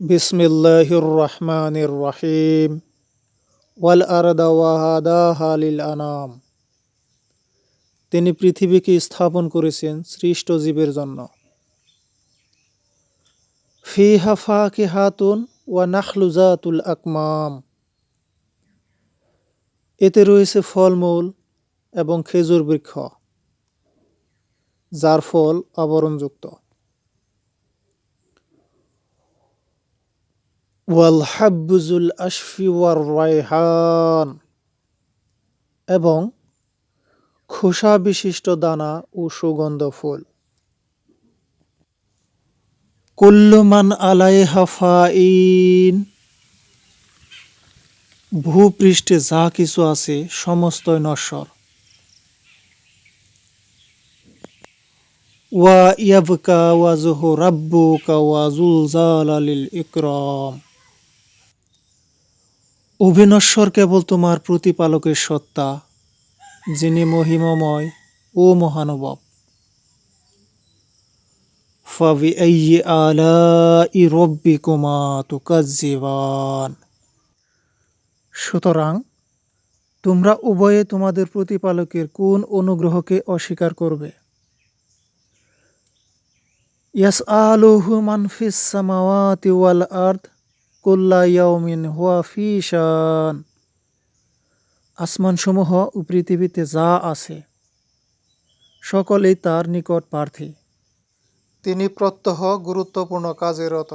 বিসমিল্লাহির রহমানির রহিম ওয়াল আরদা ওয়াহাদা হালিল আনাম। তিনি পৃথিবীকে স্থাপন করেছেন সৃষ্ট জীবের জন্য। ফি হাফা কি হাতুন ওয়া নাখলুজাতুল আকমাম। এতে রয়েছে ফলমূল এবং খেজুর বৃক্ষ, যার ফল আবরণযুক্ত। ওয়াল হাব্বুজুল আশফি ওয়ার রায়হান। এবং খোসা বিশিষ্ট দানা ও সুগন্ধ ফুল। কুল্লুমান আলাইহা ফাইন। ভূপৃষ্ঠে যা কিছু আছে, সমস্তই নশ্বর। ওয়া ইয়াবকা ওয়াজহু রাব্বুকা ওয়া জুল জালালিল ইকরাম। অভিনশ্বর কেবল তোমার প্রতিপালকের সত্তা, যিনি মহিমময় ও মহানুভব। ফাবি রব্বিকুমা তুকাজ্জিবান। সুতরাং তোমরা উভয়ে তোমাদের প্রতিপালকের কোন অনুগ্রহকে অস্বীকার করবে? ইয়াস আলুহু মান ফিস সামাওয়াতি ওয়াল আরদ কুল্লা ইয়াউমিন আসমানসমূহ ও পৃথিবীতে যা আছে, সকলেই তার নিকট প্রার্থী। তিনি প্রত্যহ গুরুত্বপূর্ণ কাজে রত।